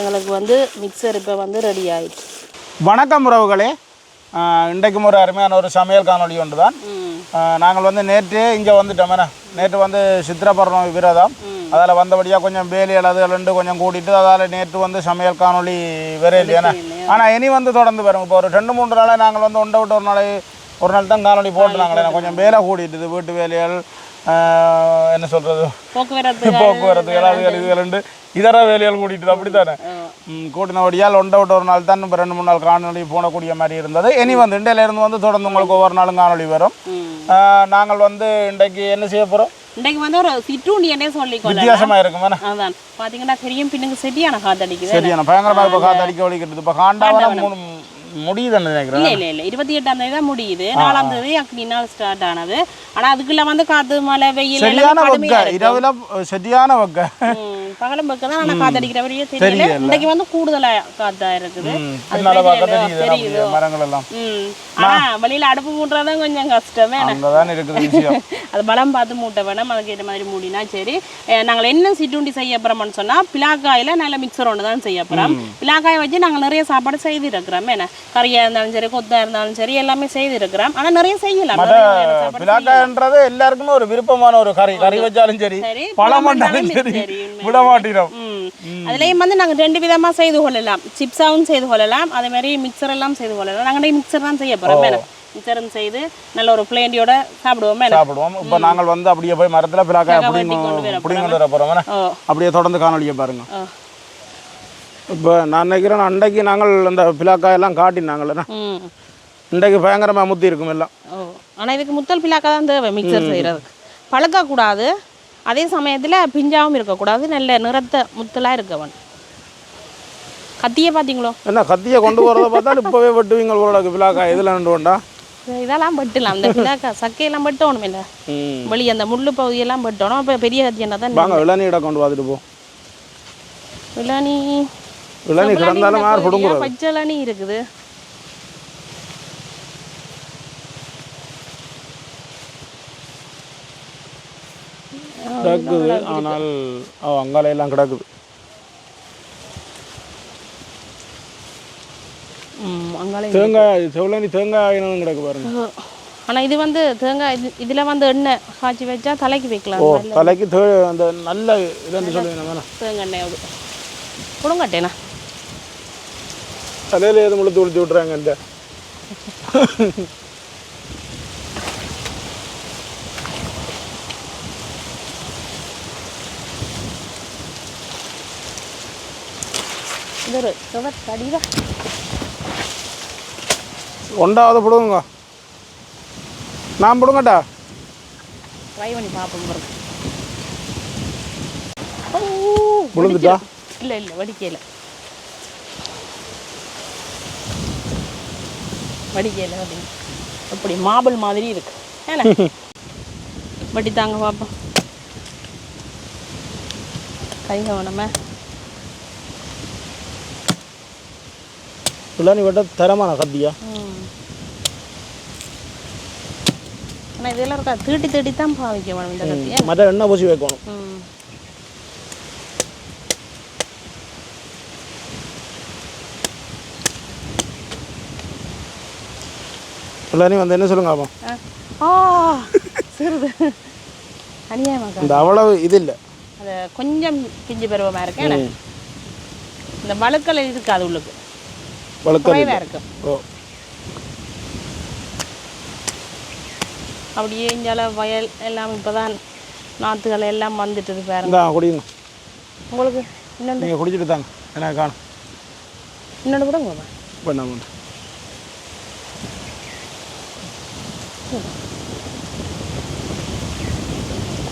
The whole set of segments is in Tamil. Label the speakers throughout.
Speaker 1: எங்களுக்கு வந்து மிக்சர் இப்போ வந்து ரெடி ஆயிடுச்சு.
Speaker 2: வணக்கம் உறவுகளே. இன்றைக்கும் ஒரு அருமையான ஒரு சமையல் காணொளி ஒன்று தான் நாங்கள் வந்து நேற்றே இங்கே வந்துட்டோம். என்ன? நேற்று வந்து சித்திரபரணம் விரதம். அதில் வந்தபடியாக கொஞ்சம் வேலி அளவுகள் கொஞ்சம் கூட்டிட்டு அதால் நேற்று வந்து சமையல் காணொளி வேற இல்லையாண்ணே ஆனால் இனி வந்து தொடர்ந்து வரும். இப்போ ஒரு ரெண்டு மூன்று நாளாக நாங்கள் வந்து ஒன்றை விட்டு ஒரு நாளை ஒரு நாள் தான் காணொளி போட்டுனாங்களே கொஞ்சம் வேலை கூட்டிட்டுது வீட்டு வேலைகள் என்ன சொல்கிறது
Speaker 1: போக்குவரத்து
Speaker 2: போக்குவரத்து எல்லா இதுகளுண்டு இதர வேலைகள் கூட்டிட்டு அப்படித்தானே? கூட்டினபடியால் ஒன்றை விட்டு ஒரு நாள் தான் இப்போ ரெண்டு மூணு நாள் காணொளி போடக்கூடிய மாதிரி இருந்தது. இனி வந்து இண்டையில இருந்து வந்து தொடர்ந்து உங்களுக்கு ஒவ்வொரு நாளும் காணொளி வரும். நாங்கள் வந்து இன்றைக்கு என்ன செய்ய போகிறோம்
Speaker 1: இன்றைக்கு வந்து ஒரு சிற்றுண்டியனே சொல்லிக்கொள்ளலாம்
Speaker 2: வித்தியாசமாக இருக்கும்
Speaker 1: அதான். பாத்தீங்கன்னா தெரியும் பின்னுக்கு சரியான காத்தடிக்குது
Speaker 2: சரியான பயங்கரமாக இப்போ காற்று அடிக்க வலிக்கிறது இப்போ காண்டாவரம் மூணு முடியுதுன்னு நினைக்கிறேன்.
Speaker 1: இல்ல இல்ல இருபத்தி எட்டாம் தேதி தான் முடியுது. நாலாம் தேதி அக்னி நாள் ஸ்டார்ட் ஆனது. ஆனா அதுக்குள்ள வந்து காத்து மழை வெயில்
Speaker 2: சரியான வக்க இரவில் சரியான வக்க
Speaker 1: பகலும் பக்கம் தான் ஆனா காத்தடிக்கிற வரையே தெரியல. இன்னைக்கு வந்து கூடுதலா காத்தா இருக்குது.
Speaker 2: தெரியுது மரங்கள் எல்லாம்
Speaker 1: ம். ஆனா வெளியில அடுப்பு மூட்டுறதும் கொஞ்சம் கஷ்டமே. அது பலம் பார்த்து மூட்டை வேணும் அதுக்கேற்ற மாதிரி மூடினா சரி. நாங்கள் என்ன சிற்றுண்டி செய்ய போகிறோம்னு சொன்னால் பிலாக்காயில் நல்ல மிக்சர் ஒன்று தான் செய்ய போகிறோம் பிலாக்காயை வச்சு நாங்கள் நிறைய சாப்பாடு செய்து இருக்கிறோம். என்ன? கறியாக இருந்தாலும் சரி கொத்தாக இருந்தாலும் சரி எல்லாமே செய்து இருக்கிறோம் ஆனால் நிறைய செய்யலாம்
Speaker 2: பிளாக்கான்றது எல்லாருக்குமே ஒரு விருப்பமான ஒரு கறி. கறி வச்சாலும் சரி பழம் பண்ணாலும் சரி. விட மாட்டிடும்
Speaker 1: அதுலேயும் வந்து நாங்கள் ரெண்டு விதமாக செய்து கொள்ளலாம். சிப்ஸாவும் செய்து கொள்ளலாம். அதே மாதிரி மிக்சர் எல்லாம் செய்து கொள்ளலாம். நாங்கள் மிக்சர் தான் செய்ய போகிறோம் என்ன மிக்சரும் செய்து நல்ல ஒரு பிளேண்டியோட சாப்பிடுவோம்.
Speaker 2: சாப்பிடுவோம். இப்போ நாங்கள் வந்து அப்படியே போய் மரத்தில் பிளாக்காய்
Speaker 1: வெட்டி கொண்டு வர
Speaker 2: போகிறோம் அப்படியே தொடர்ந்து காணொலியை பாருங்க. இப்போ நான் நினைக்கிறேன் அன்றைக்கு நாங்கள் அந்த பிளாக்காயெல்லாம் காட்டினாங்கல்ல.
Speaker 1: ம்.
Speaker 2: இன்றைக்கு பயங்கரமாக முத்தி இருக்கும் எல்லாம்.
Speaker 1: ஓ ஆனால் இதுக்கு முத்தல் பிளாக்கா தான் தேவை மிக்சர் செய்கிறதுக்கு பழக்கக்கூடாது. அதே சமயத்தில் பிஞ்சாவும் இருக்கக்கூடாது. நல்ல நிறத்த முத்தலாக இருக்கவன். கத்தியே பார்த்தீங்களோ
Speaker 2: என்ன கத்தியை கொண்டு போகிறத பார்த்தாலும் இப்போவே வெட்டுவீங்க உங்களோட பிளாக்காய் இதில் நின்று
Speaker 1: இதெல்லாம் வெட்டலாம். அந்த பிளாக்கா சக்கையெல்லாம் வெட்டணும் இல்லை.
Speaker 2: ம்.
Speaker 1: வெளியே அந்த முள்ளு பகுதியெல்லாம் வெட்டணும். அப்போ பெரிய கத்தி என்ன தான்
Speaker 2: வாங்க இளநீரை கொண்டு பார்த்துட்டு போ.
Speaker 1: இளநீ
Speaker 2: இளநீ கிடந்தாலும் யார் பிடுங்குறது
Speaker 1: பச்சை இளநீ இருக்குது.
Speaker 2: கிடக்குது ஆனால் அங்கால எல்லாம் கிடக்குது. தேங்காய் செவ்வளனி தேங்காய் இனம் கிடக்கு பாருங்க.
Speaker 1: ஆனால் இது வந்து தேங்காய் இது இதில் வந்து எண்ணெய் காய்ச்சி வச்சா தலைக்கு வைக்கலாம்.
Speaker 2: ஓ தலைக்கு அந்த நல்ல சொல்லுவீங்க வேணா
Speaker 1: தேங்காய் எண்ணெய் கொடுங்கட்டேண்ணா.
Speaker 2: விட்றாங்க இந்த.
Speaker 1: இது ஒரு கவர் கடிதா.
Speaker 2: ஒண்டாவது பிடுங்க நான் பிடுங்கட்டா?
Speaker 1: ட்ரை பண்ணி பார்ப்போம்
Speaker 2: விழுந்துட்டா?
Speaker 1: இல்ல இல்ல வடிக்கல. வடிக்கல வடிங்க அப்படி மாபிள் மாதிரி இருக்கு. ஏன்னா? வடி தாங்க பார்ப்போம் கைங்க வேணாம.
Speaker 2: இளநீ வெட்ட தரமான கத்தியா
Speaker 1: ஆனால் இதெல்லாம் இருக்கா தீட்டி தீட்டி தான் பாவிக்க வேணும் இந்த கத்தியா
Speaker 2: மற்ற எண்ணெய் பூசி வைக்கணும்.
Speaker 1: ம்
Speaker 2: இளநீ வந்து என்ன சொல்லுங்க அப்போ
Speaker 1: ஆ சிறுது. அநியாயமாக்கா
Speaker 2: இந்த அவ்வளவு இது இல்லை.
Speaker 1: அது கொஞ்சம் பிஞ்சு பருவமாக இருக்கு இந்த வழுக்கல் இருக்காது உள்ளுக்கு.
Speaker 2: வழுக்கல்
Speaker 1: இருக்கும்.
Speaker 2: ஓ.
Speaker 1: அப்படியே இஞ்சால வயல் எல்லாம் இப்போ தான் நாற்றுகள் எல்லாம் வந்துட்டுது பாருங்க.
Speaker 2: குடிங்க.
Speaker 1: உங்களுக்கு இன்னொன்று?
Speaker 2: நீங்கள் குடிச்சிட்டு தாங்க எனக்கு காணும்.
Speaker 1: இன்னொன்று கூட உங்க
Speaker 2: பண்ண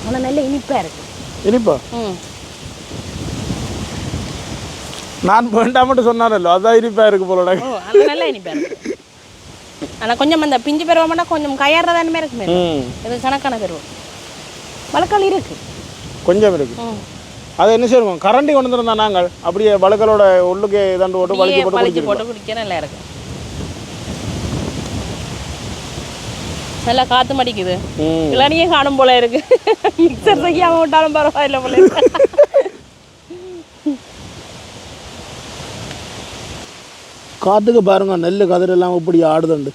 Speaker 1: ஆனால் நல்ல இனிப்பாக இருக்கு.
Speaker 2: இனிப்பா? நான் வேண்டாமட்டு சொன்னாரല്ലോ அதான் இனிப்பாக இருக்கு போலடா
Speaker 1: ஓ அது நல்ல இனிப்பாக இருக்கு. ஆனால் கொஞ்சம் அந்த பிஞ்சு பருவம்னா கொஞ்சம் கயறதானுமே இருக்குமே இது கணக்கான பருவம். வழக்கல் இருக்கு.
Speaker 2: கொஞ்சம் இருக்கு. அதை என்ன செய்வோம்? கரண்டி கொண்டு வந்திருந்தா நாங்கள் அப்படியே வழுக்கலோட உள்ளுக்கு இதாண்டு போட்டு குடிச்சிருக்கோம்
Speaker 1: போட்டு குடிக்க நல்லா இருக்கு. நல்லா காத்து மடிக்குது. இளநியே காணும் போல இருக்கு. மிக்சர் செய்யாம விட்டாலும் பரவாயில்ல போல
Speaker 2: காற்றுக்கு பாருங்க நெல் கதிர் எல்லாம் இப்படி ஆடுதுண்டு.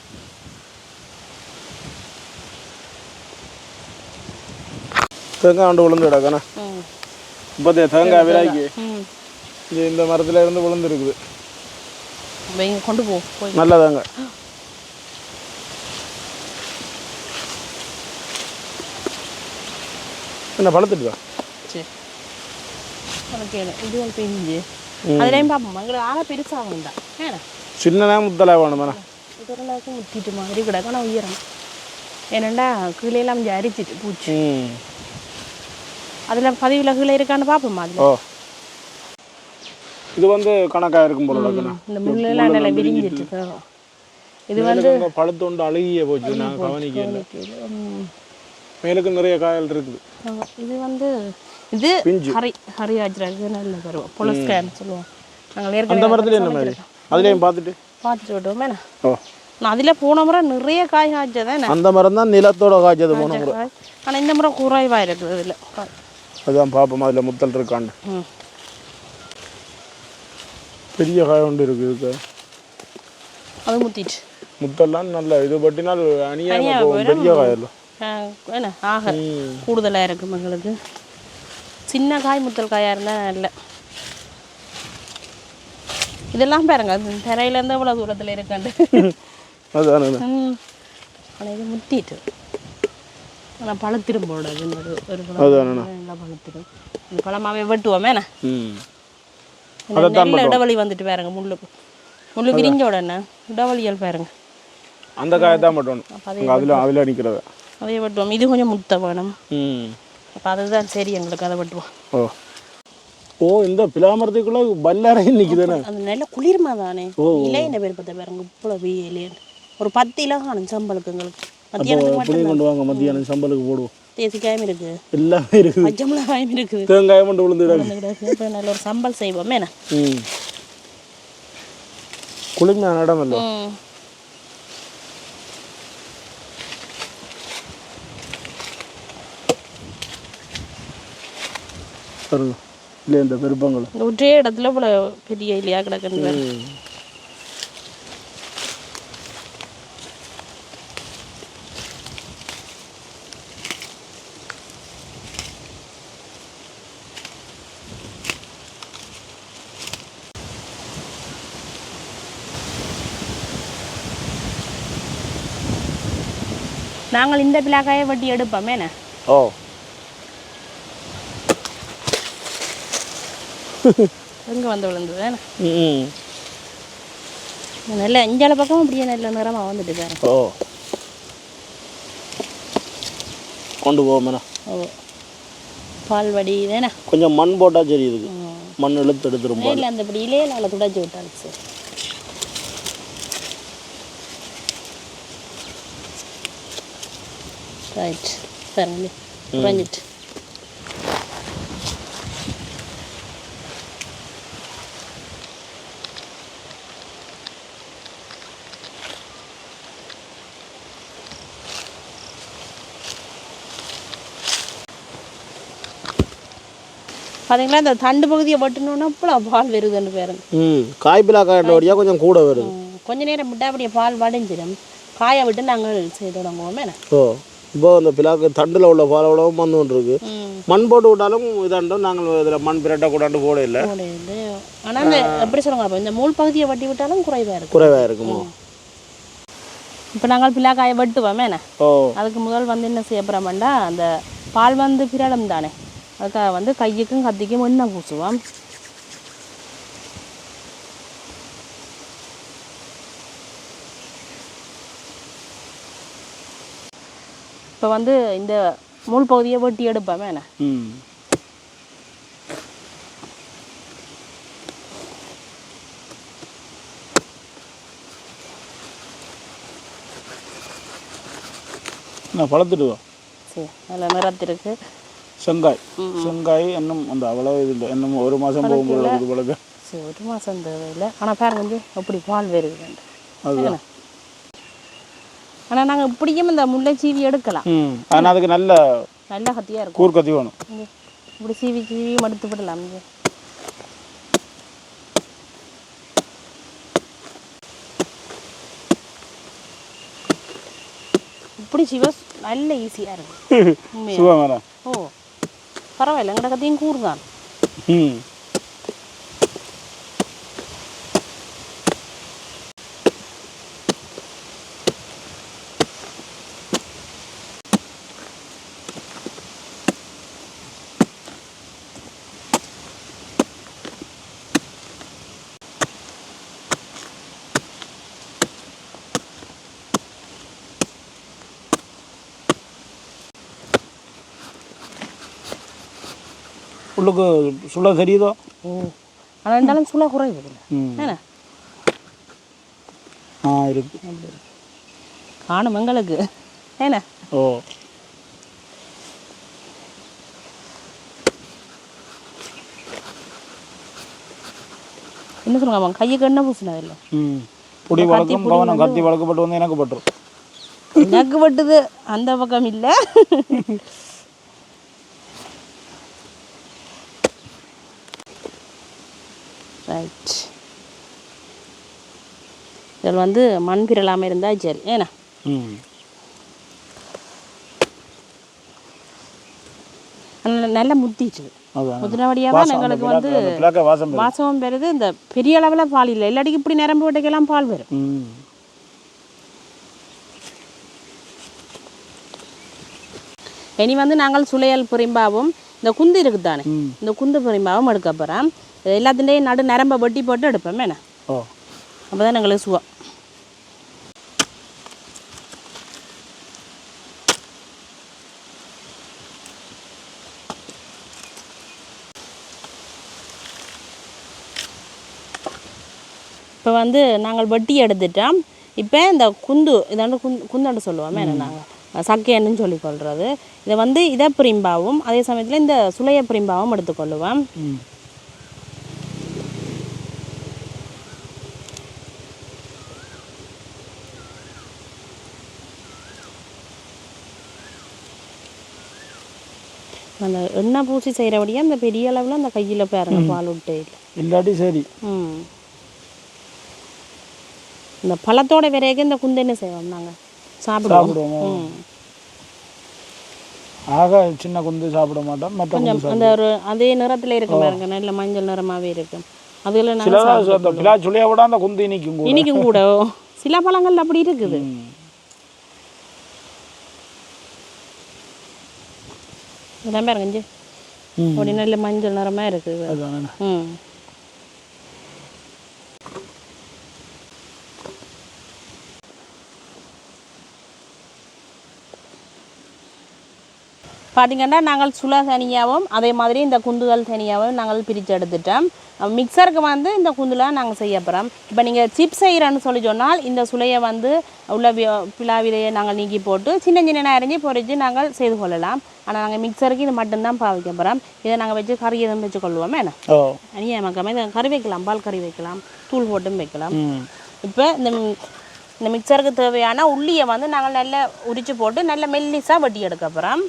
Speaker 2: தேங்காய் கொண்டு விழுந்து கிடக்கண்ணா.
Speaker 1: ம்.
Speaker 2: இப்போ தேங்காய் விராக்கி இந்த மரத்துல இருந்து விழுந்து இருக்குது
Speaker 1: வைங்க கொண்டு போ போய்
Speaker 2: நல்ல தேங்காய் என்ன பழுத்துட்டுதா
Speaker 1: சரி. இது ஒரு பெஞ்சு அதுலேயும் பார்ப்போம் எங்களுக்கு ஆளை பெருசாக வேண்டாம் ஏன்னா
Speaker 2: சின்னதாக
Speaker 1: இதெல்லாம் முத்திட்டு மாதிரி கிடக்கணும் உயரம். ஏனண்டா கீழேலாம் கொஞ்சம் அரிச்சிட்டு பூச்சி. அதில் பதிவில் கீழே இருக்கான்னு பார்ப்போமா அதில்?
Speaker 2: இது வந்து கணக்காக இருக்கும் போல
Speaker 1: இந்த முள்ளெல்லாம் நல்லா விரிஞ்சிட்டு. இது வந்து
Speaker 2: மேலுக்கு பழுத்து கொண்டு அழுகிய போச்சு நான்
Speaker 1: ம்,
Speaker 2: மேலுக்கு நிறைய காயல் இருக்குது.
Speaker 1: இது வந்து இது. ஹரி ஹரி ஆஜ்ராக்கு நல்ல பருவம். பொலஸ்கேன்னு சொல்லுவோம். நாங்கள்
Speaker 2: அந்த மரத்துல என்ன மாதிரி? அதுலேயும் பார்த்துட்டு.
Speaker 1: பார்த்துட்டு விட்டோமே
Speaker 2: ஓ.
Speaker 1: நான் அதில் போன முறை நிறைய காய் காய்ச்சதேன்
Speaker 2: அந்த மரம் தான் நிலத்தோட காய்ச்சது போன முறை.
Speaker 1: ஆனால் இந்த முறை குறைவாக இருக்குது இதில்
Speaker 2: அதுதான் பார்ப்போம் அதில் முத்தல் இருக்காண்டு
Speaker 1: ம்.
Speaker 2: பெரிய காய் ஒன்று இருக்குது
Speaker 1: அது முத்திட்டு.
Speaker 2: முத்தெல்லாம் நல்ல இது பட்டினால் அணியாக. பெரிய காயில்
Speaker 1: ஆ, என்ன ஆக கூடுதலாக இருக்கும் எங்களுக்கு சின்ன காய் முத்தல் காயாக இருந்தால் நல்ல. இதெல்லாம் பாருங்க தரையிலேருந்து இவ்வளோ தூரத்தில் இருக்காண்டு ஆனால் இது முத்திட்டு. ஆனால் பழத்திரும் போட ஒரு. பழம் நல்லா பழத்திரும் இந்த பழமாவே வெட்டுவோமே நெல்ல இடைவெளி வந்துட்டு பாருங்க முள்ளு. முள்ளு விரிஞ்ச உடனே இடைவெளியல் பாருங்க.
Speaker 2: அந்த காயை தான் மட்டும் அதில் அதில் நிற்கிறத
Speaker 1: அதையே வெட்டுவோம். இது கொஞ்சம் முத்த வேணும்.
Speaker 2: ம்.
Speaker 1: அப்போ அதுதான் சரி எங்களுக்கு அதை வெட்டுவோம்.
Speaker 2: ஓ. ஓ இந்த பிலாமரத்துக்குள்ள பல்லாரையும் நிற்குதுண்ணே
Speaker 1: அது நல்ல குளிர்மா தானே. இலை என்ன பேர் பார்த்தா பாருங்க இவ்வளோ வெயிலேன்னு ஒரு பத்து இலை காணும் சம்பளுக்கு எங்களுக்கு.
Speaker 2: புளியும் கொண்டு வாங்க மத்தியானம் சம்பளுக்கு போடுவோம்.
Speaker 1: தேசிக்காயும் இருக்குது
Speaker 2: எல்லாமே இருக்குது
Speaker 1: பச்சை மிளகாயும் இருக்குது
Speaker 2: தேங்காயம்
Speaker 1: கிடக்கு. இப்போ நல்ல ஒரு சம்பல் செய்வோம். என்ன?
Speaker 2: ம். குளிர்மையான இடம் இல்லை. பாருங்க இல்லை இந்த பெருப்பங்கள்
Speaker 1: இந்த ஒரே இடத்துல இவ்வளோ பெரிய இல்லையா கிடக்குன்னு பாரு. நாங்கள் இந்த பிளாக்காயை வட்டி எடுப்போம் என்ன?
Speaker 2: ஓ.
Speaker 1: எங்கே வந்து விழுந்தது?
Speaker 2: ம்
Speaker 1: நல்ல இஞ்சால பக்கம் அப்படியே நல்ல நிறமாக வந்துட்டு பாரு.
Speaker 2: ஓ. கொண்டு போவோம்
Speaker 1: ஓ. பால் வடி தானே
Speaker 2: கொஞ்சம் மண் போட்டால் சரி இதுக்கு. மண் இழுத்து எடுத்துரும்
Speaker 1: இல்லை அந்த இப்படி இலையில அதில் துடைச்சி விட்டாலும் சரி. ரைட் பாருங்க குறைஞ்சிட்டு. பார்த்தீங்களா இந்த தண்டு பகுதியை வெட்டணுன்னா இவ்வளோ பால் வருதுன்னு பாருங்க.
Speaker 2: காய்பிலா காயோட கொஞ்சம் கூட வருது.
Speaker 1: கொஞ்ச நேரம் விட்டா அப்படியே பால் வடைஞ்சிடும். காய விட்டு நாங்கள் செய்து தொடங்குவோமே
Speaker 2: ஓ இப்போ அந்த பிலாக்கு தண்டில் உள்ள பாலோடவும் வந்து கொண்டு இருக்கு மண் போட்டு விட்டாலும் இதாண்டும் நாங்கள் இதில் மண் பிரட்டை கூடாண்டு போட இல்லை.
Speaker 1: ஆனால் அந்த எப்படி சொல்லுங்க இந்த மூல் பகுதியை வட்டி விட்டாலும் குறைவாக இருக்கும்.
Speaker 2: குறைவாக இருக்குமோ?
Speaker 1: இப்போ நாங்கள் பிள்ளாக்காயை வெட்டுவோமே என்ன? அதுக்கு முதல் வந்து என்ன செய்ய போகிறோம்டா அந்த பால் வந்து பிரளம் தானே அதுக்காக வந்து கையுக்கும் கத்திக்கும் எண்ணெய் பூசுவோம்? இப்போ வந்து இந்த மூல் பகுதியை வெட்டி எடுப்போமே என்ன?
Speaker 2: ம். நான் பழத்துட்டு வா
Speaker 1: சரி நல்ல நிறத்திருக்கு.
Speaker 2: ശങ്കായ് ശങ്കായ് എന്നും ഉണ്ട് അവളെ ഇതില്ല എന്നും ഒരു മാസം പോകുമ്പോൾ ഇത്
Speaker 1: വളരെ ஒரு மாதம் தேவையில்லை. ஆனால் பாருங்க வந்து அப்படி பால் வருதுண்டு
Speaker 2: அதுதான்.
Speaker 1: ஆனால் நாங்கள் இப்படியும் இந்த முல்லை சீவி எடுக்கலாம்
Speaker 2: ஆனால் அதுக்கு நல்ல
Speaker 1: நல்ல கத்தியாக இருக்கும்.
Speaker 2: கூர் கத்தி வேணும்
Speaker 1: இப்படி சீவி சீவி மடுத்து விடலாம் இப்படி சீவ நல்ல ஈஸியாக
Speaker 2: இருக்கும்.
Speaker 1: ஓ. பரவாயில்ல எங்கட கதையும் கூறுதான்.
Speaker 2: ம். உள்ளுக்கு சுள்ள தெரியுதோ?
Speaker 1: ஓ. ஆனால் இருந்தாலும் சுலா குறைவு என்ன?
Speaker 2: ஆ இருக்கு.
Speaker 1: காணும் எங்களுக்கு. என்ன?
Speaker 2: ஓ.
Speaker 1: என்ன சொல்லுங்க கையுக்கு என்ன பூசினது இல்லை?
Speaker 2: ம். புடி வழக்கம் கவனம் கத்தி வழக்கப்பட்டு வந்து எனக்கு பட்டுரும்.
Speaker 1: எனக்கு பட்டுது. அந்த பக்கம் இல்லை. ரைட் இதில் வந்து மண் பிறலாமல் இருந்தால் சரி
Speaker 2: ம்.
Speaker 1: நல்ல- முத்திச்சு தான் எங்களுக்கு வந்து. வாசமும் பெறுது. இந்த பெரிய அளவில் பால் இல்லை. இல்லாட்டிக்கு இப்படி நிரம்பி விட்டுக்கெல்லாம் பால் வரும். இனி வந்து நாங்கள் சுளையல் புரிம்பாவும் இந்த குந்து இருக்குது தானே இந்த குந்து பரிமாவும் எடுக்க போகிறேன் எல்லாத்துலேயும் நடு நரம்ப வெட்டி போட்டு எடுப்பேன் என்ன?
Speaker 2: ஓ.
Speaker 1: அப்போ தான் எங்களுக்கு சுவா. இப்போ வந்து நாங்கள் வட்டி எடுத்துட்டோம். இப்போ இந்த குந்து இதாண்டு குந்து குந்தாண்டு சொல்லுவோமே. என்ன நாங்கள் சக்கையன்னு சொல்லி கொள்வது இதை வந்து இதை பிரிம்பாவும் அதே சமயத்தில் இந்த சுளைய பிரிம்பாவும் எடுத்துக்கொள்ளுவோம்
Speaker 2: ம்.
Speaker 1: அந்த எண்ணெய் பூசி செய்கிறபடியே அந்த பெரிய அளவில் அந்த கையில் பாருங்க பால் விட்டு. இல்லை
Speaker 2: இல்லாட்டி சரி.
Speaker 1: ம். இந்த பழத்தோட விரைக்கு இந்த குந்து என்ன செய்வோம் நாங்கள் சாப்பிடுவோம்.
Speaker 2: ஆக சின்ன குந்து சாப்பிட மாட்டோம் மற்ற
Speaker 1: கொஞ்சம் அந்த ஒரு அதே நிறத்தில் இருக்கு பாருங்க நல்ல மஞ்சள் நிறமாவே இருக்கும் அதில்
Speaker 2: அந்த பிளா சுழியா விட அந்த குந்து இனிக்கும்
Speaker 1: இனிக்கும் கூட. சில பழங்கள் அப்படி இருக்குது. இதெல்லாம் பாருங்க. அப்படி நல்ல மஞ்சள் நிறமாக இருக்குது ம். பார்த்தீங்கன்னா நாங்கள் சுள தனியாகவும் அதே மாதிரி இந்த குந்துகள் தனியாகவும் நாங்கள் பிரித்து எடுத்துட்டோம். மிக்சருக்கு வந்து இந்த குந்துலாம் நாங்கள் செய்ய போகிறோம் இப்போ நீங்கள் சிப்ஸ் செய்கிறேன்னு சொல்லி சொன்னால் இந்த சுளையை வந்து உள்ள பிளாவிலையை நாங்கள் நீக்கி போட்டு சின்ன சின்ன அரிஞ்சு பொரித்து நாங்கள் செய்து கொள்ளலாம். ஆனால் நாங்கள் மிக்சருக்கு இது மட்டும்தான் பாவிக்க போகிறோம் இதை நாங்கள் வச்சு கறி எதுவும் வச்சு கொள்வோமே என்ன? அனியா இதை கறி வைக்கலாம் பால் கறி வைக்கலாம் தூள் போட்டும் வைக்கலாம். இப்போ இந்த இந்த மிக்சருக்கு தேவையான உள்ளியை வந்து நாங்கள் நல்லா உரிச்சு போட்டு நல்ல மெல்லிஸாக வட்டி எடுக்க போகிறோம்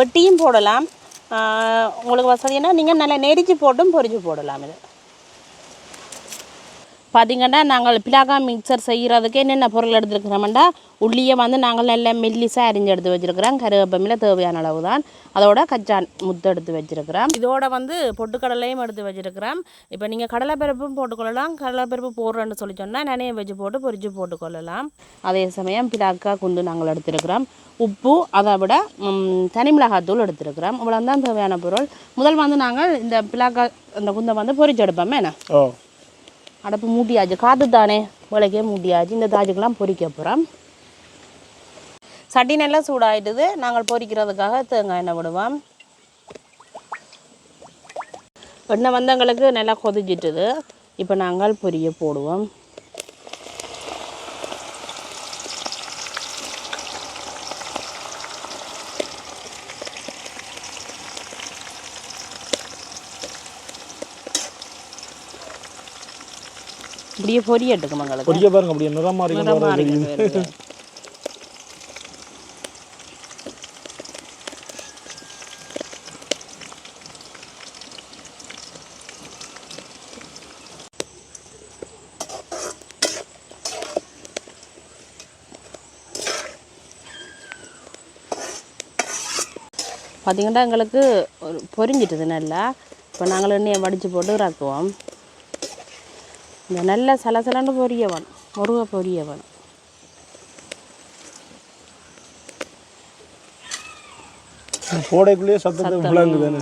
Speaker 1: வெட்டியும் போடலாம். உங்களுக்கு வசதினா நீங்கள் நல்லா நெரிச்சு போட்டும் பொரிச்சு போடலாம் இது. பார்த்தீங்கன்னா நாங்கள் பிளாகா மிக்சர் செய்கிறதுக்கு என்னென்ன பொருள் எடுத்துருக்கிறோம்டா உள்ளியை வந்து நாங்கள் நல்ல மெல்லிசாக அரிஞ்சு எடுத்து வச்சுருக்கிறோம். கருவேப்பமில் தேவையான அளவு தான் அதோட கச்சான் முத்து எடுத்து வச்சுருக்கிறோம். இதோட வந்து பொட்டுக்கடலையும் எடுத்து வச்சுருக்கிறோம். இப்போ நீங்கள் கடலைப்பருப்பும் போட்டுக்கொள்ளலாம். கடலைப்பருப்பு போடுறேன்னு சொல்லி சொன்னால் நனைய வச்சு போட்டு பொரிச்சு போட்டுக்கொள்ளலாம். அதே சமயம் பிளாக்கா குண்டு நாங்கள் எடுத்துருக்கிறோம். உப்பு அதை விட தனி மிளகாத்தூள் எடுத்துருக்கிறோம். இவ்வளோ தான் தேவையான பொருள். முதல் வந்து நாங்கள் இந்த பிளாக்கா இந்த குந்தை வந்து பொரிச்சு எடுப்போமே. என்ன?
Speaker 2: ஓ.
Speaker 1: அடப்பு மூட்டியாச்சு காற்று தானே? உலகே மூட்டியாச்சு இந்த தாஜுக்கெல்லாம் பொறிக்க போகிறோம் சட்டி நல்லா சூடாயிட்டுது. நாங்கள் பொரிக்கிறதுக்காக தேங்காய் எண்ணெய் விடுவோம் எண்ணெய் வந்தவங்களுக்கு நல்லா கொதிச்சிட்டுது. இப்போ நாங்கள் பொரிய போடுவோம். அப்படியே பொரிய எடுக்கும் எங்களுக்கு.
Speaker 2: பொரிய பாருங்க அப்படியே நிறம் மாறி
Speaker 1: நிறம் மாறி பார்த்திங்கன்னா எங்களுக்கு பொரிஞ்சிட்டது நல்லா. இப்போ நாங்கள் எண்ணெயை வடித்து போட்டு இறக்குவோம். இந்த நல்ல சலசலன்னு பொரிய வேணும் முருக பொரிய வேணும்
Speaker 2: போடைக்குள்ளேயே சத்தத்தை விளங்குதானே?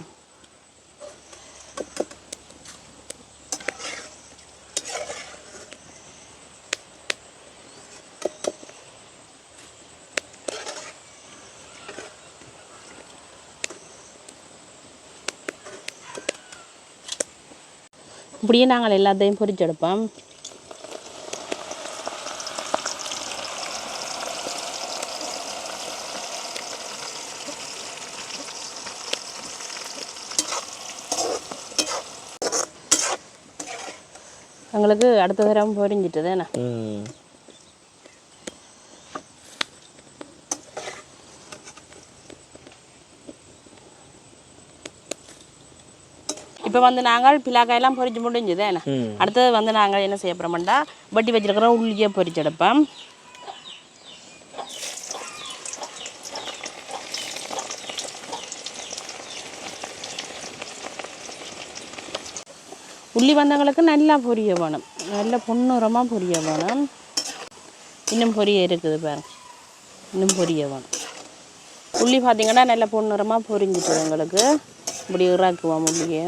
Speaker 1: இப்படியே நாங்கள் எல்லாத்தையும் பொறிச்செடுப்போம் எங்களுக்கு அடுத்த தரம் பொரிஞ்சிட்டது என்ன இப்போ வந்து நாங்கள் பிலாக்காயெல்லாம் பொரிச்சு முடிஞ்சுது அடுத்தது வந்து நாங்கள் என்ன செய்ய போகிறோம்டா வட்டி வச்சிருக்கிற உள்ளியை பொரிச்செடுப்போம் உள்ளி வந்தவங்களுக்கு நல்லா பொரிய வேணும். நல்ல பொன்னுரமாக பொரிய வேணும். இன்னும் பொரிய இருக்குது பாருங்க. இன்னும் பொரிய வேணும். உள்ளி பார்த்தீங்கன்னா நல்ல பொன்னுரமாக பொரிஞ்சிட்டு எங்களுக்கு இப்படி இறாக்குவோம் உள்ளியை.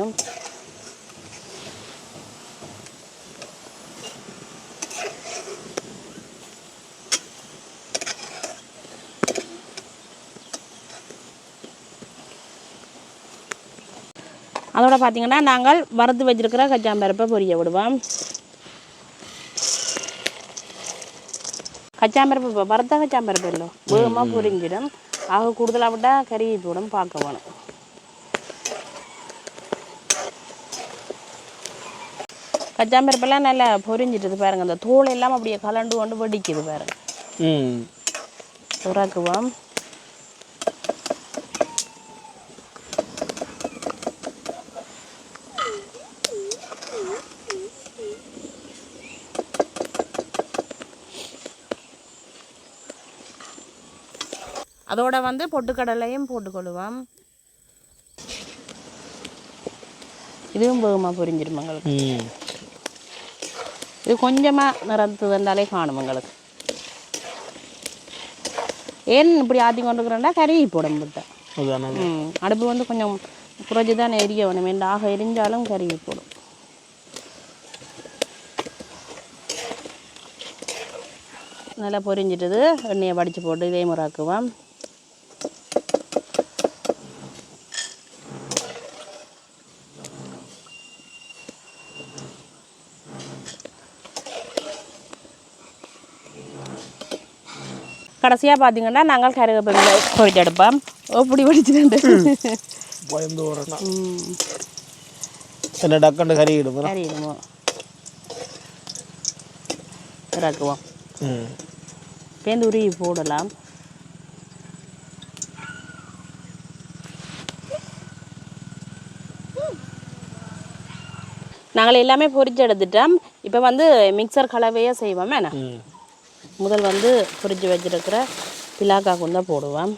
Speaker 1: அதோட பார்த்தீங்கன்னா நாங்கள் வறுத்து வச்சிருக்கிற கச்சாம்பருப்பை பொரிய விடுவோம். கச்சாம்பருப்பு வறுத்த கச்சாம்பருப்பு இல்லை வேகமாக பொரிஞ்சிடும். ஆக கூடுதலாக விட்டால் கறி போடும் பார்க்க வேணும். கச்சாம்பருப்பெல்லாம் நல்லா பொரிஞ்சிட்டுது பாருங்க அந்த தோல் எல்லாம் அப்படியே கலண்டு கொண்டு வெடிக்குது பாருங்க.
Speaker 2: ம்.
Speaker 1: உராக்குவோம் அதோட வந்து பொட்டுக்கடலையும் போட்டுக்கொள்ளுவோம். இதுவும் வேகமாக பொரிஞ்சிடும் எங்களுக்கு இது கொஞ்சமாக நிறத்து வந்தாலே காணும் எங்களுக்கு ஏன் இப்படி ஆற்றி கொண்டு இருக்கிறேன்னா கறி போட முட்டை.
Speaker 2: அதானே.
Speaker 1: ம். அடுப்பு வந்து கொஞ்சம் குறைச்சி தான் எரிய வேணும். வேண்டாம் ஆக எரிஞ்சாலும் கறி போடும். நல்லா பொரிஞ்சிட்டது. எண்ணெயை வடித்து போட்டு இதே முறாக்குவோம். கடைசியாக பார்த்தீங்கன்னா நாங்கள் கருவேப்பிலை பொரிச்செடுப்போம் எப்படி வடிச்சுட்டு
Speaker 2: பயந்து வரணும்
Speaker 1: ம்.
Speaker 2: என்ன டக்கண்டு கறிக்கிடும்
Speaker 1: கறிடுமோ இறக்குவோம். பேந்து உருவி போடலாம். நாங்கள் எல்லாமே பொரிச்சு எடுத்துட்டோம். இப்போ வந்து மிக்சர் கலவையே செய்வோம் என்ன? முதல் வந்து பொரிச்சு வச்சிருக்கிற பிலாக்கா குந்தா போடுவோம்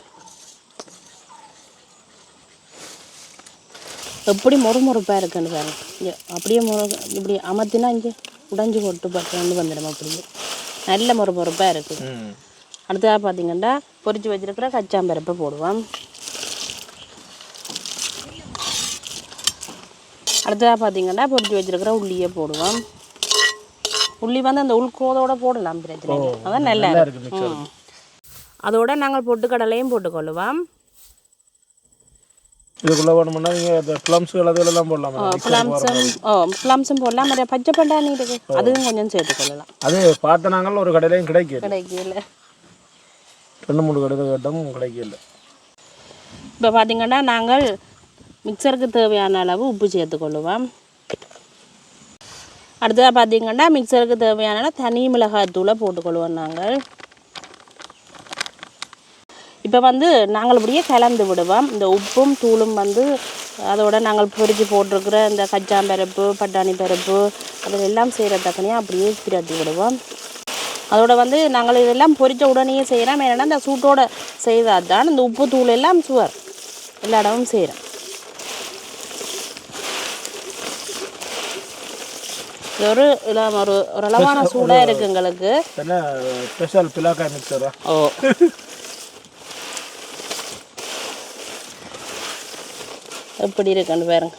Speaker 1: எப்படி மொறுமொறுப்பாக இருக்குன்னு பாருங்க. இங்கே அப்படியே முறு இப்படி அமர்த்தினா இங்கே உடைஞ்சு போட்டு பட்டு வந்துடும் அப்படியே. நல்ல மொறுமொறுப்பாக இருக்குது அடுத்ததாக பார்த்தீங்கன்னா பொரிச்சு வச்சிருக்கிற கச்சாம்பருப்பை போடுவோம். அடுத்ததாக பார்த்தீங்கன்னா பொரிச்சு வச்சிருக்கிற உள்ளியை போடுவோம். உள்ளி வந்து அந்த உள்கோதோட போடலாம் பிரச்சனை. அதான் நல்லா இருக்கும். அதோட நாங்கள் பொட்டுக்கடலையும் போட்டுக்கொள்ளுவோம்.
Speaker 2: இதுக்குள்ளே வேணுமுன்னா நீங்கள் இந்த ப்ளம்ஸுகள் அதெல்லாம் போடலாமா
Speaker 1: ப்ளம்ஸும் ஓ ப்ளம்ஸும் போடலாம். மற்ற பச்சை பட்டாணி இருக்கு அதுவும் கொஞ்சம் சேர்த்துக்கொள்ளலாம்
Speaker 2: அது பார்த்த நாங்கள் ஒரு கடையிலையும் கிடைக்கல.
Speaker 1: கிடைக்கல.
Speaker 2: ரெண்டு மூணு கடையில் கேட்டோம் கிடைக்கல.
Speaker 1: இப்போ பார்த்தீங்கன்னா நாங்கள் மிக்சருக்கு தேவையான அளவு உப்பு சேர்த்துக்கொள்ளுவோம் அடுத்ததாக பார்த்தீங்கன்னா மிக்சருக்கு தேவையான தனி மிளகாய் தூளை போட்டுக்கொள்வோம் நாங்கள். இப்போ வந்து நாங்கள் இப்படியே கலந்து விடுவோம். இந்த உப்பும் தூளும் வந்து அதோட நாங்கள் பொறிச்சு போட்டிருக்கிற இந்த கச்சாம்பருப்பு பட்டாணி பருப்பு அதில் எல்லாம் செய்கிற தக்கனையாக அப்படியே பிரட்டி விடுவோம். அதோட வந்து நாங்கள் இதெல்லாம் பொரிச்ச உடனேயே செய்கிறோம் ஏன்னா இந்த சூட்டோட செய்தால் தான் இந்த உப்பு தூள் எல்லாம் சுவர் எல்லா இடமும் செய்கிறோம் ஒரு இல்லாம ஒரு ஓரளவான சூடாக இருக்கு எங்களுக்கு.
Speaker 2: என்ன ஸ்பெஷல் பிலாக்காய் மிக்சரா
Speaker 1: ஓ. எப்படி இருக்குன்னு பாருங்க.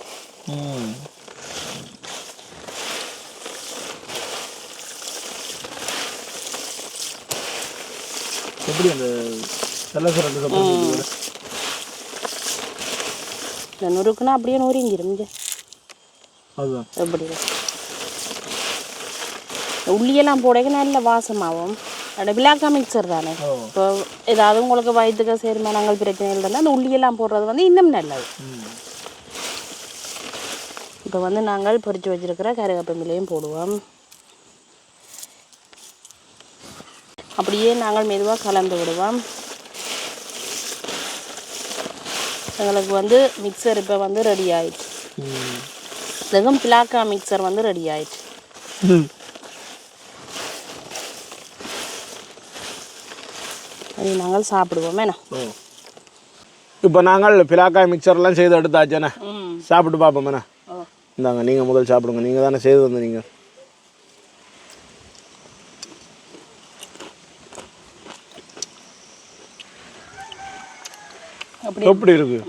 Speaker 2: எப்படி அந்த
Speaker 1: நுறுக்குன்னா அப்படியே நொறுங்கிடும் இங்கே.
Speaker 2: அதுதான்.
Speaker 1: எப்படி உள்ளியெல்லாம் போடக்க நல்ல வாசமாகும் அந்த பிளாக்கா மிக்சர் தானே இப்போ ஏதாவது உங்களுக்கு வயிற்றுக்கு செரிமானங்கள் பிரச்சனை இல்லைன்னா அந்த உள்ளியெல்லாம் போடுறது வந்து இன்னும் நல்லது இப்போ வந்து நாங்கள் பொரிச்சு வச்சிருக்கிற கருவேப்பிலையும் போடுவோம் அப்படியே நாங்கள் மெதுவாக கலந்து விடுவோம் எங்களுக்கு வந்து மிக்சர் இப்போ வந்து ரெடி ஆயிடுச்சு இதுக்கும் பிளாக்கா மிக்சர் வந்து ரெடி ஆயிடுச்சு அது நாங்கள் சாப்பிடுவோம்
Speaker 2: ஓ. இப்போ நாங்கள் பிலாக்காய் மிக்சர்லாம் செய்து எடுத்தாச்சேண்ணே சாப்பிட்டு பார்ப்போமேண்ணே
Speaker 1: ஓ.
Speaker 2: இந்தாங்க நீங்கள் முதல் சாப்பிடுங்க. நீங்கள் தானே செய்து வந்து நீங்கள்
Speaker 1: அப்படி.
Speaker 2: எப்படி இருக்கு?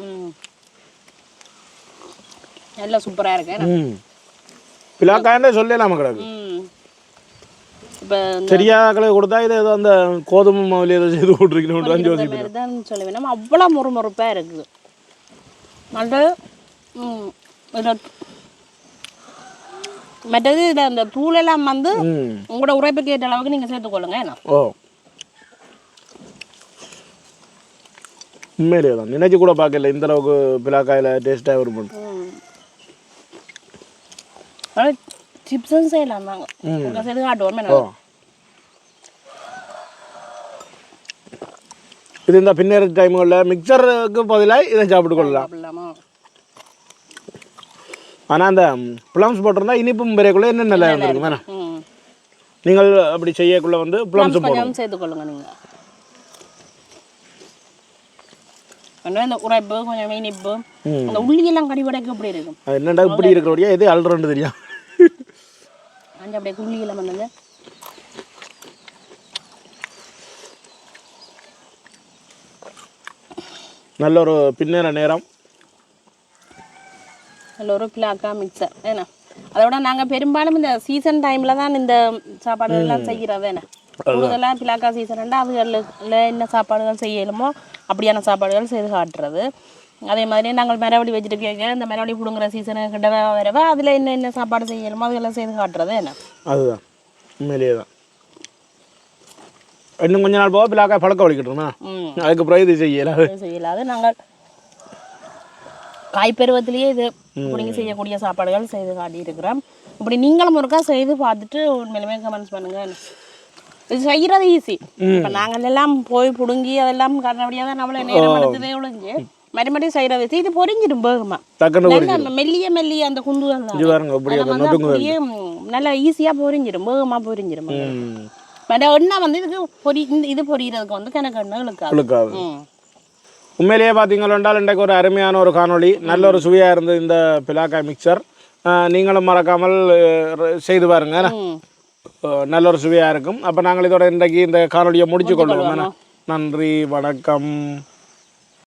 Speaker 1: நல்லா சூப்பராக இருக்கு
Speaker 2: பிலாக்காயண்டே சொல்லலாம கிடக்கு?
Speaker 1: இப்போ
Speaker 2: தெரியாத கொடுத்தா இது ஏதோ அந்த கோதுமை மாவுல ஏதோ செய்து
Speaker 1: மாதிரி தான் சொல்லுவேன். நம்ம அவ்வளோ முறுமுறுப்பாக இருக்குது. இதுல மற்றது இதில் அந்த தூளெல்லாம் வந்து உங்களோட உரைப்புக்கு ஏற்ற அளவுக்கு நீங்கள் சேர்த்துக்கொள்ளுங்க என்ன?
Speaker 2: ஓ. உண்மையிலே தான். நினைச்சு கூட பார்க்கல. இந்த அளவுக்கு பிலாக்காயில் டேஸ்ட்டாக இருக்கும்
Speaker 1: ம். ஆனால் சிப்ஸும் செய்யலாம் தாங்க. உங்கள் சேர்த்து காட்டுவோம் என்ன
Speaker 2: இது இந்த பின்னர் டைம்களில் மிக்சருக்கு பதிலாக இதை சாப்பிட்டு கொள்ளலாம் ஆனால் அந்த ப்ளம்ஸ் போட்டிருந்தா இனிப்பும் பெரியக்குள்ளே இன்னும் நல்லா இருந்திருக்கும் வேணாம் நீங்கள் அப்படி செய்யக்குள்ள வந்து ப்ளம்ஸும் போடணும்
Speaker 1: சேர்த்துக்கொள்ளுங்க நீங்கள் இந்த உரைப்பு கொஞ்சம் இனிப்பு. அந்த உள்ளியெல்லாம் கடிவடைக்கு எப்படி இருக்கும்
Speaker 2: என்னடா இப்படி இருக்கிறபடியா எது அல்றன்னு தெரியும்
Speaker 1: அஞ்சு அப்படியே உள்ளியெல்லாம் பண்ணுங்க
Speaker 2: நல்ல ஒரு பின்னேற நேரம்.
Speaker 1: அதில் ஒரு பிளாக்கா மிக்சர் ஏன்னா அதோட நாங்கள் பெரும்பாலும் இந்த சீசன் டைமில் தான் இந்த சாப்பாடுகள்லாம் செய்கிறது என்ன கூடுதலாக பிளாக்கா சீசன்டா அதுகளில் என்ன சாப்பாடுகள் செய்யலுமோ அப்படியான சாப்பாடுகள் செய்து காட்டுறது. அதே மாதிரி நாங்கள் மரவடி வச்சுட்டு கேட்க இந்த மரவடி பிடுங்குற சீசனு கிட்ட வரவா அதில் என்ன என்ன சாப்பாடு செய்யலுமோ அதெல்லாம் செய்து காட்டுறது என்ன?
Speaker 2: அதுதான். உண்மையிலேயே தான் இன்னும் கொஞ்ச நாள் போக பிளாக்காய் பழக்க வலிக்கட்டுமா
Speaker 1: ம்.
Speaker 2: அதுக்கப்புறம் இது செய்யல.
Speaker 1: இது செய்யலாது நாங்கள் காய்ப்பருவத்திலேயே இது பிடிங்கி செய்யக்கூடிய சாப்பாடுகள் செய்து காட்டியிருக்கிறோம். இப்படி நீங்களும் ஒருக்கா செய்து பார்த்துட்டு உண்மையிலுமே கமெண்ட்ஸ் பண்ணுங்க. இது செய்கிறது ஈஸி இப்போ நாங்கள் எல்லாம் போய் பிடுங்கி அதெல்லாம் கண்ணபடியாக தான் நம்மள நேரம் எடுத்ததே ஒழிஞ்சு. மறுபடியும் செய்கிறது easy. இது பொரிஞ்சிடும் வேகமா.
Speaker 2: டக்குன்னு ஒரு
Speaker 1: நல்ல மெல்லிய மெல்லிய அந்த குந்துகள் தான்
Speaker 2: இது பாருங்க அப்படி
Speaker 1: அதை வந்து அப்படியே ம், நல்லா ஈஸியாக பொரிஞ்சிடும் வேகமாக பொரிஞ்சிடும்
Speaker 2: ம்.
Speaker 1: மற்ற எண்ணெய் வந்து இதுக்கு பொரி இந்த இது பொரியிறதுக்கு வந்து கணக்கு இழுக்காது.
Speaker 2: உண்மையிலேயே பார்த்தீங்கன்னா இன்றைக்கு ஒரு அருமையான ஒரு காணொளி நல்ல ஒரு சுவையாக இருந்தது இந்த பிலாக்காய் மிக்சர் நீங்களும் மறக்காமல் செய்து பாருங்க. நல்ல ஒரு சுவையாக இருக்கும். அப்போ நாங்கள் இதோட இன்றைக்கு இந்த காணொளியை முடிச்சு கொள்வோம். நன்றி வணக்கம்.